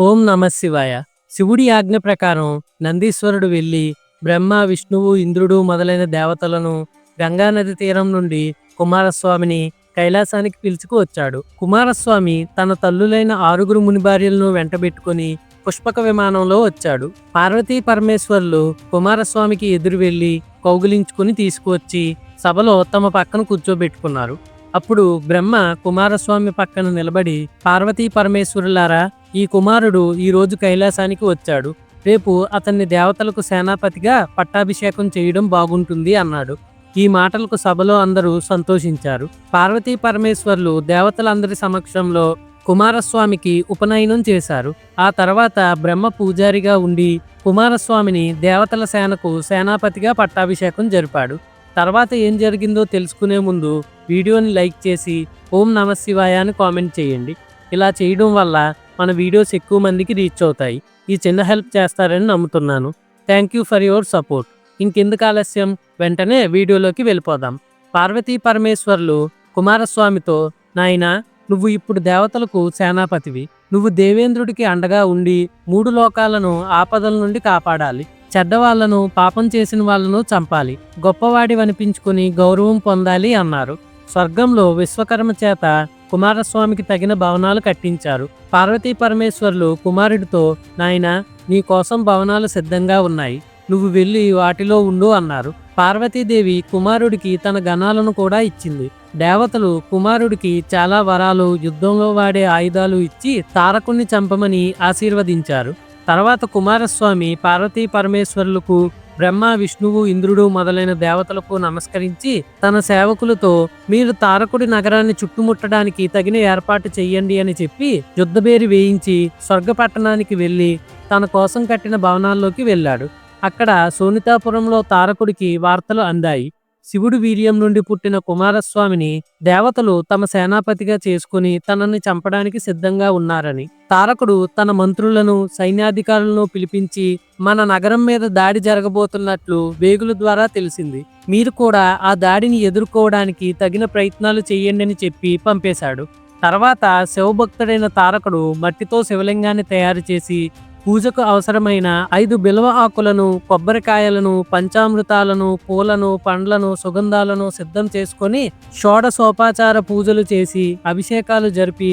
ఓం నమ శివాయ. శివుడి ఆజ్ఞ ప్రకారం నందీశ్వరుడు వెళ్ళి బ్రహ్మ విష్ణువు ఇంద్రుడు మొదలైన దేవతలను గంగానది తీరం నుండి కుమారస్వామిని కైలాసానికి పిలుచుకు వచ్చాడు. కుమారస్వామి తన తల్లులైన ఆరుగురు మునిభార్యలను వెంటబెట్టుకుని పుష్పక విమానంలో వచ్చాడు. పార్వతీ పరమేశ్వర్లు కుమారస్వామికి ఎదురు వెళ్ళి కౌగులించుకుని తీసుకువచ్చి సభలో తమ పక్కన కూర్చోబెట్టుకున్నారు. అప్పుడు బ్రహ్మ కుమారస్వామి పక్కన నిలబడి పార్వతీ పరమేశ్వరులారా ఈ కుమారుడు ఈరోజు కైలాసానికి వచ్చాడు. రేపు అతన్ని దేవతలకు సేనాపతిగా పట్టాభిషేకం చేయడం బాగుంటుంది అన్నాడు. ఈ మాటలకు సభలో అందరూ సంతోషించారు. పార్వతీ పరమేశ్వర్లు దేవతలందరి సమక్షంలో కుమారస్వామికి ఉపనయనం చేశారు. ఆ తర్వాత బ్రహ్మ పూజారిగా ఉండి కుమారస్వామిని దేవతల సేనకు సేనాపతిగా పట్టాభిషేకం జరిపాడు. తర్వాత ఏం జరిగిందో తెలుసుకునే ముందు వీడియోని లైక్ చేసి ఓం నమ శివాయ అని కామెంట్ చేయండి. ఇలా చేయడం వల్ల మన వీడియోస్ ఎక్కువ మందికి రీచ్ అవుతాయి. ఈ చిన్న హెల్ప్ చేస్తారని నమ్ముతున్నాను. Thank you for your support ఇంకెందుకు ఆలస్యం? వెంటనే వీడియోలోకి వెళ్ళిపోదాం. పార్వతీ పరమేశ్వర్లు కుమారస్వామితో నాయనా నువ్వు ఇప్పుడు దేవతలకు సేనాపతివి. నువ్వు దేవేంద్రుడికి అండగా ఉండి మూడు లోకాలను ఆపదల నుండి కాపాడాలి. చెడ్డవాళ్ళను పాపం చేసిన వాళ్ళను చంపాలి. గొప్పవాడివనిపించుకుని గౌరవం పొందాలి అన్నారు. స్వర్గంలో విశ్వకర్మ చేత కుమారస్వామికి తగిన భవనాలు కట్టించారు. పార్వతీ పరమేశ్వర్లు కుమారుడితో నాయనా నీ కోసం భవనాలు సిద్ధంగా ఉన్నాయి. నువ్వు వెళ్ళి వాటిలో ఉండు అన్నారు. పార్వతీదేవి కుమారుడికి తన గణాలను కూడా ఇచ్చింది. దేవతలు కుమారుడికి చాలా వరాలు యుద్ధంలో వాడే ఆయుధాలు ఇచ్చి తారకుణ్ణి చంపమని ఆశీర్వదించారు. తర్వాత కుమారస్వామి పార్వతీ పరమేశ్వరులకు బ్రహ్మ విష్ణువు ఇంద్రుడు మొదలైన దేవతలకు నమస్కరించి తన సేవకులతో మీరు తారకుడి నగరాన్ని చుట్టుముట్టడానికి తగిన ఏర్పాటు చెయ్యండి అని చెప్పి యుద్ధబేరి వేయించి స్వర్గపట్టణానికి వెళ్ళి తన కోసం కట్టిన భవనాల్లోకి వెళ్ళాడు. అక్కడ సోనితాపురంలో తారకుడికి వార్తలు అందాయి. శివుడు వీర్యం నుండి పుట్టిన కుమారస్వామిని దేవతలు తమ సేనాపతిగా చేసుకుని తనని చంపడానికి సిద్ధంగా ఉన్నారని. తారకుడు తన మంత్రులను సైన్యాధికారులను పిలిపించి మన నగరం మీద దాడి జరగబోతున్నట్లు వేగుల ద్వారా తెలిసింది. మీరు కూడా ఆ దాడిని ఎదుర్కోవడానికి తగిన ప్రయత్నాలు చేయండి అని చెప్పి పంపేశాడు. తర్వాత శివభక్తుడైన తారకుడు మట్టితో శివలింగాన్ని తయారు చేసి పూజకు అవసరమైన ఐదు బిల్వ ఆకులను కొబ్బరికాయలను పంచామృతాలను పూలను పండ్లను సుగంధాలను సిద్ధం చేసుకొని షోడసోపాచార పూజలు చేసి అభిషేకాలు జరిపి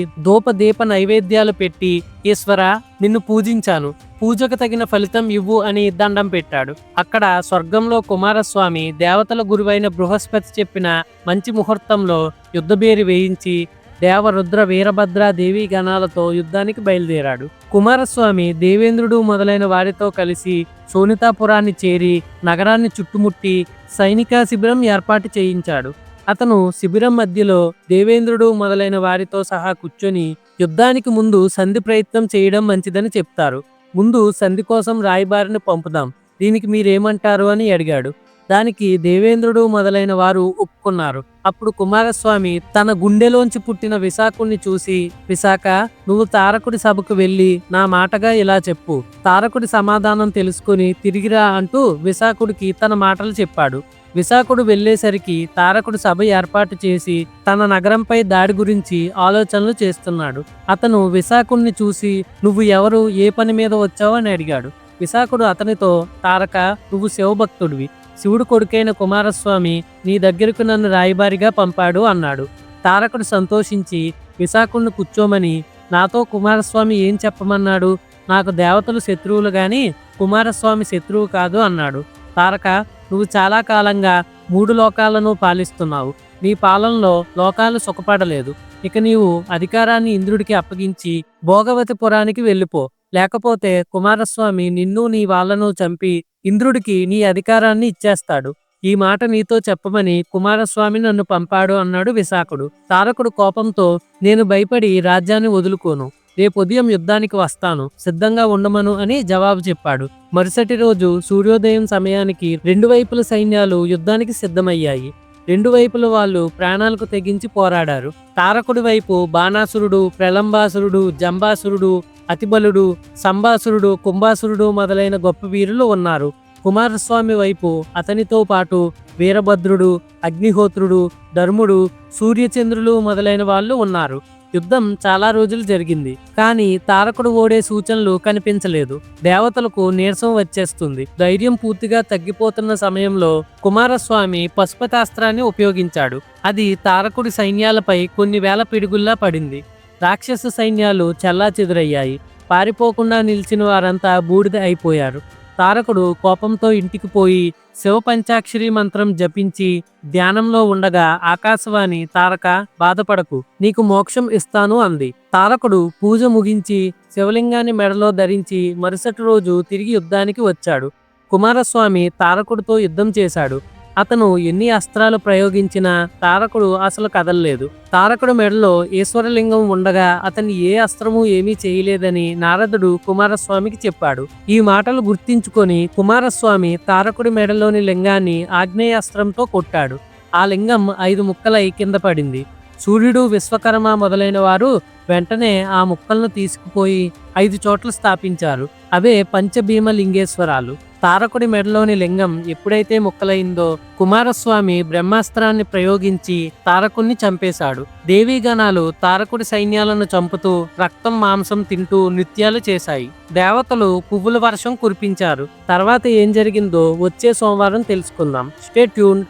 దీప నైవేద్యాలు పెట్టి ఈశ్వర నిన్ను పూజించాను. పూజకు తగిన ఫలితం ఇవ్వు అని దండం పెట్టాడు. అక్కడ స్వర్గంలో కుమారస్వామి దేవతల గురువైన బృహస్పతి చెప్పిన మంచి ముహూర్తంలో యుద్ధబేరి వేయించి దేవరుద్ర వీరభద్ర దేవి గణాలతో యుద్ధానికి బయలుదేరాడు. కుమారస్వామి దేవేంద్రుడు మొదలైన వారితో కలిసి సోనితాపురాన్ని చేరి నగరాన్ని చుట్టుముట్టి సైనిక శిబిరం ఏర్పాటు చేయించాడు. అతను శిబిరం మధ్యలో దేవేంద్రుడు మొదలైన వారితో సహా కూర్చొని యుద్ధానికి ముందు సంధి ప్రయత్నం చేయడం మంచిదని చెప్తారు. ముందు సంధి కోసం రాయబారిని పంపుదాం. దీనికి మీరేమంటారు అని అడిగాడు. దానికి దేవేంద్రుడు మొదలైన వారు ఒప్పుకున్నారు. అప్పుడు కుమారస్వామి తన గుండెలోంచి పుట్టిన విశాఖుణ్ణి చూసి విశాఖ నువ్వు తారకుడి సభకు వెళ్ళి నా మాటగా ఇలా చెప్పు. తారకుడి సమాధానం తెలుసుకుని తిరిగిరా అంటూ విశాఖుడికి తన మాటలు చెప్పాడు. విశాఖుడు వెళ్ళేసరికి తారకుడు సభ ఏర్పాటు చేసి తన నగరంపై దాడి గురించి ఆలోచనలు చేస్తున్నాడు. అతను విశాఖుణ్ణి చూసి నువ్వు ఎవరు? ఏ పని మీద వచ్చావు? అని అడిగాడు. విశాఖుడు అతనితో తారక నువ్వు శివభక్తుడివి. శివుడు కొడుకైన కుమారస్వామి నీ దగ్గరకు నన్ను రాయబారిగా పంపాడు అన్నాడు. తారకుడు సంతోషించి విశాఖను కూర్చోమని నాతో కుమారస్వామి ఏం చెప్పమన్నాడు? నాకు దేవతలు శత్రువులు గాని కుమారస్వామి శత్రువు కాదు అన్నాడు. తారక నువ్వు చాలా కాలంగా మూడు లోకాలను పాలిస్తున్నావు. నీ పాలనలో లోకాలు సుఖపడలేదు. ఇక నీవు అధికారాన్ని ఇంద్రుడికి అప్పగించి భోగవతిపురానికి వెళ్ళిపో. లేకపోతే కుమారస్వామి నిన్ను నీ వాళ్ళను చంపి ఇంద్రుడికి నీ అధికారాన్ని ఇచ్చేస్తాడు. ఈ మాట నీతో చెప్పమని కుమారస్వామి నన్ను పంపాడు అన్నాడు విశాఖుడు. తారకుడు కోపంతో నేను భయపడి రాజ్యాన్ని వదులుకోను. రేపు ఉదయం యుద్ధానికి వస్తాను. సిద్ధంగా ఉండమను అని జవాబు చెప్పాడు. మరుసటి రోజు సూర్యోదయం సమయానికి రెండు వైపుల సైన్యాలు యుద్ధానికి సిద్ధమయ్యాయి. రెండు వైపుల వాళ్ళు ప్రాణాలకు తెగించి పోరాడారు. తారకుడి వైపు బాణాసురుడు ప్రలంబాసురుడు జంబాసురుడు అతిబలుడు సంభాసురుడు కుంభాసురుడు మొదలైన గొప్ప వీరులు ఉన్నారు. కుమారస్వామి వైపు అతనితో పాటు వీరభద్రుడు అగ్నిహోత్రుడు ధర్ముడు సూర్యచంద్రులు మొదలైన వాళ్ళు ఉన్నారు. యుద్ధం చాలా రోజులు జరిగింది. కానీ తారకుడు ఓడే సూచనలు కనిపించలేదు. దేవతలకు నీరసం వచ్చేస్తుంది. ధైర్యం పూర్తిగా తగ్గిపోతున్న సమయంలో కుమారస్వామి పశుపతాస్త్రాన్ని ఉపయోగించాడు. అది తారకుడి సైన్యాలపై కొన్ని వేల పిడుగుల్లా పడింది. రాక్షస సైన్యాలు చెల్లాచెదురయ్యాయి. పారిపోకుండా నిలిచిన వారంతా బూడిద అయిపోయారు. తారకుడు కోపంతో ఇంటికి పోయి శివ పంచాక్షరి మంత్రం జపించి ధ్యానంలో ఉండగా ఆకాశవాణి తారక బాధపడకు నీకు మోక్షం ఇస్తాను అంది. తారకుడు పూజ ముగించి శివలింగాన్ని మెడలో ధరించి మరుసటి రోజు తిరిగి యుద్ధానికి వచ్చాడు. కుమారస్వామి తారకుడితో యుద్ధం చేశాడు. అతను ఎన్ని అస్త్రాలు ప్రయోగించినా తారకుడు అసలు కదలలేదు. తారకుడు మెడలో ఈశ్వరలింగం ఉండగా అతన్ని ఏ అస్త్రము ఏమీ చేయలేదని నారదుడు కుమారస్వామికి చెప్పాడు. ఈ మాటలు గుర్తించుకొని కుమారస్వామి తారకుడి మెడలోని లింగాన్ని ఆగ్నేయాస్త్రంతో కొట్టాడు. ఆ లింగం ఐదు ముక్కలై కింద పడింది. సూర్యుడు విశ్వకర్మ మొదలైన వారు వెంటనే ఆ ముక్కలను తీసుకుపోయి ఐదు చోట్ల స్థాపించారు. అవే పంచభీమ లింగేశ్వరాలు తారకుడి మెడలోని లింగం ఎప్పుడైతే ముక్కలైందో కుమారస్వామి బ్రహ్మాస్త్రాన్ని ప్రయోగించి తారకుణ్ణి చంపేశాడు. దేవీగణాలు తారకుడి సైన్యాలను చంపుతూ రక్తం మాంసం తింటూ నృత్యాలు చేశాయి. దేవతలు పువ్వుల వర్షం కురిపించారు. తర్వాత ఏం జరిగిందో వచ్చే సోమవారం తెలుసుకుందాం. Stay tune